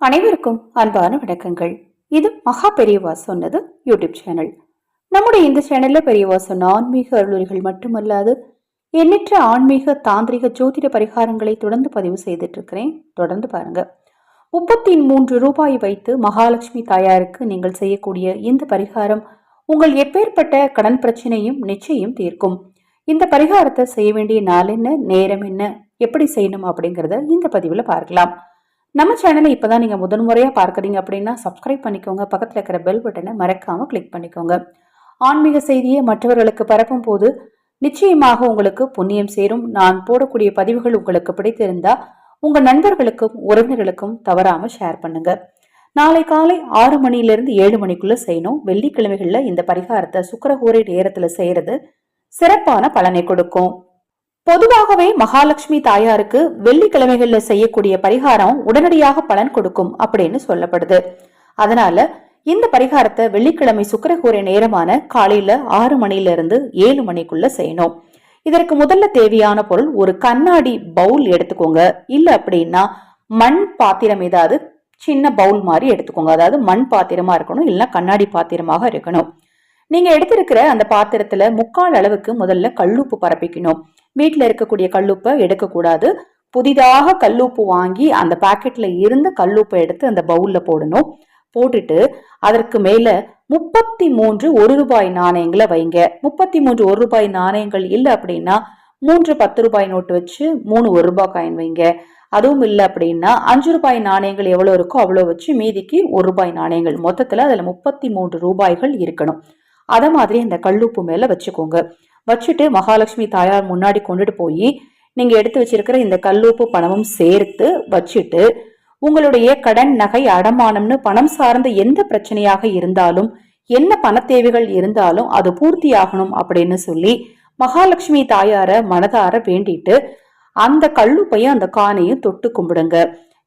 அனைவருக்கும் அன்பான வணக்கங்கள். இது மகா பெரியவா சொன்னது யூடியூப் சேனல். நம்முடைய இந்த சேனல்ல பெரியவா சொன்ன ஆன்மீக அருளுரைகள் மட்டுமல்லாது எண்ணற்ற ஆன்மீக தாந்திரிக ஜோதிட பரிகாரங்களை தொடர்ந்து பதிவு செய்துட்டு இருக்கிறேன் தொடர்ந்து பாருங்க. முப்பத்தி மூன்று ரூபாய் வைத்து மகாலட்சுமி தாயாருக்கு நீங்கள் செய்யக்கூடிய இந்த பரிகாரம் உங்கள் எப்பேற்பட்ட கடன் பிரச்சனையும் நிச்சயம் தீர்க்கும். இந்த பரிகாரத்தை செய்ய வேண்டிய நாள் என்ன நேரம் என்ன எப்படி செய்யணும் அப்படிங்கிறத இந்த பதிவில் பார்க்கலாம். நம்ம சேனலை இப்போ தான் நீங்கள் முதன்முறையாக பார்க்குறீங்க அப்படின்னா சப்ஸ்கிரைப் பண்ணிக்கோங்க. பக்கத்தில் இருக்கிற பெல் பட்டனை மறக்காமல் கிளிக் பண்ணிக்கோங்க. ஆன்மீக செய்தியை மற்றவர்களுக்கு பரப்பும் போது நிச்சயமாக உங்களுக்கு புண்ணியம் சேரும். நான் போடக்கூடிய பதிவுகள் உங்களுக்கு பிடித்திருந்தால் உங்கள் நண்பர்களுக்கும் உறவினர்களுக்கும் தவறாமல் ஷேர் பண்ணுங்க. நாளை காலை ஆறு மணியிலிருந்து ஏழு மணிக்குள்ள செய்யணும். வெள்ளிக்கிழமைகளில் இந்த பரிகாரத்தை சுக்கரஹோரை நேரத்தில் செய்கிறது சிறப்பான பலனை கொடுக்கும். பொதுவாகவே மகாலட்சுமி தாயாருக்கு வெள்ளிக்கிழமைகள்ல செய்யக்கூடிய பரிகாரம் உடனடியாக பலன் கொடுக்கும் அப்படின்னு சொல்லப்படுது. அதனால இந்த பரிகாரத்தை வெள்ளிக்கிழமை சுக்கரகூரை நேரமான காலையில ஆறு மணில இருந்து ஏழு மணிக்குள்ள செய்யணும். இதற்கு முதல்ல தேவையான பொருள் ஒரு கண்ணாடி பவுல் எடுத்துக்கோங்க. இல்ல அப்படின்னா மண் பாத்திரம் ஏதாவது சின்ன பவுல் மாதிரி எடுத்துக்கோங்க. அதாவது மண் பாத்திரமா இருக்கணும் இல்லைன்னா கண்ணாடி பாத்திரமாக இருக்கணும். நீங்க எடுத்திருக்கிற அந்த பாத்திரத்துல முக்கால் அளவுக்கு முதல்ல கல்லுப்பு பரப்பிக்கணும். வீட்டில் இருக்கக்கூடிய கல்லுப்பை எடுக்கக்கூடாது. புதிதாக கல்லுப்பு வாங்கி அந்த பாக்கெட்டில் இருந்த கல்லுப்பை எடுத்து அந்த பவுலில் போடணும். போட்டுட்டு அதற்கு மேலே முப்பத்தி மூன்று ஒரு ரூபாய் நாணயங்களை வைங்க. முப்பத்தி மூன்று ஒரு ரூபாய் நாணயங்கள் இல்லை அப்படின்னா மூன்று பத்து ரூபாய் நோட்டு வச்சு மூணு ஒரு ரூபாய் காயின் வைங்க. அதுவும் இல்லை அப்படின்னா அஞ்சு ரூபாய் நாணயங்கள் எவ்வளோ இருக்கோ அவ்வளோ வச்சு மீதிக்கு ஒரு ரூபாய் நாணயங்கள். மொத்தத்தில் அதில் முப்பத்தி மூன்று ரூபாய்கள் இருக்கணும். அதை மாதிரி அந்த கல்லுப்பு மேலே வச்சுக்கோங்க. வச்சுட்டு மகாலட்சுமி தாயார் முன்னாடி கொண்டுட்டு போய் நீங்க எடுத்து வச்சிருக்கிற இந்த கல்லூப்பு பணமும் சேர்த்து வச்சுட்டு உங்களுடைய கடன் நகை அடமானம்னு பணம் சார்ந்த எந்த பிரச்சனையாக இருந்தாலும் என்ன பண தேவைகள் இருந்தாலும் அது பூர்த்தி ஆகணும் அப்படின்னு சொல்லி மகாலட்சுமி தாயார மனதார வேண்டிட்டு அந்த கல்லுப்பையும் அந்த காணையும் தொட்டு கும்பிடுங்க.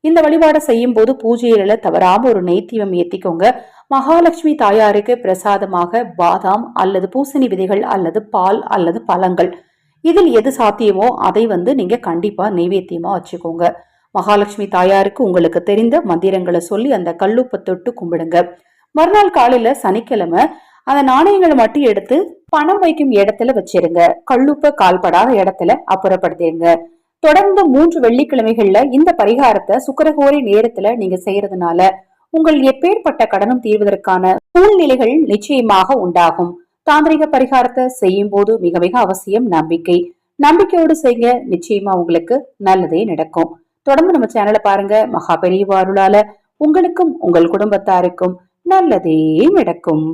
இந்த வழிபாடை செய்யும் போது பூஜையில தவறாம ஒரு நெய்த்தீவம் ஏத்திக்கோங்க. மகாலட்சுமி தாயாருக்கு பிரசாதமாக பாதாம் அல்லது பூசணி விதைகள் அல்லது பால் அல்லது பழங்கள். இதில் எது சாத்தியமோ அதை வந்து நீங்க கண்டிப்பா நெய்வேத்தியமா வச்சுக்கோங்க. மகாலட்சுமி தாயாருக்கு உங்களுக்கு தெரிந்த மந்திரங்களை சொல்லி அந்த கல்லுப்பை தொட்டு கும்பிடுங்க. மறுநாள் காலையில சனிக்கிழமை அந்த நாணயங்களை மட்டும் எடுத்து பணம் வைக்கும் இடத்துல வச்சிருங்க. கல்லுப்பை கால்படாத இடத்துல அப்புறப்படுத்திடுங்க. தொடர்ந்து மூன்று வெள்ளிக்கிழமைகள்ல இந்த பரிகாரத்தை சுக்கரகோரி நேரத்துல நீங்க செய்யறதுனால உங்கள் எப்பேற்பட்ட கடனும் தீர்வதற்கான சூழ்நிலைகள் நிச்சயமாக உண்டாகும். தாந்திரிக பரிகாரத்தை செய்யும் போது மிக மிக அவசியம் நம்பிக்கை. நம்பிக்கையோடு செய்ய நிச்சயமா உங்களுக்கு நல்லதே நடக்கும். தொடர்ந்து நம்ம சேனலை பாருங்க மகா பெரிய அருளால உங்களுக்கும் உங்கள் குடும்பத்தாருக்கும் நல்லதே நடக்கும்.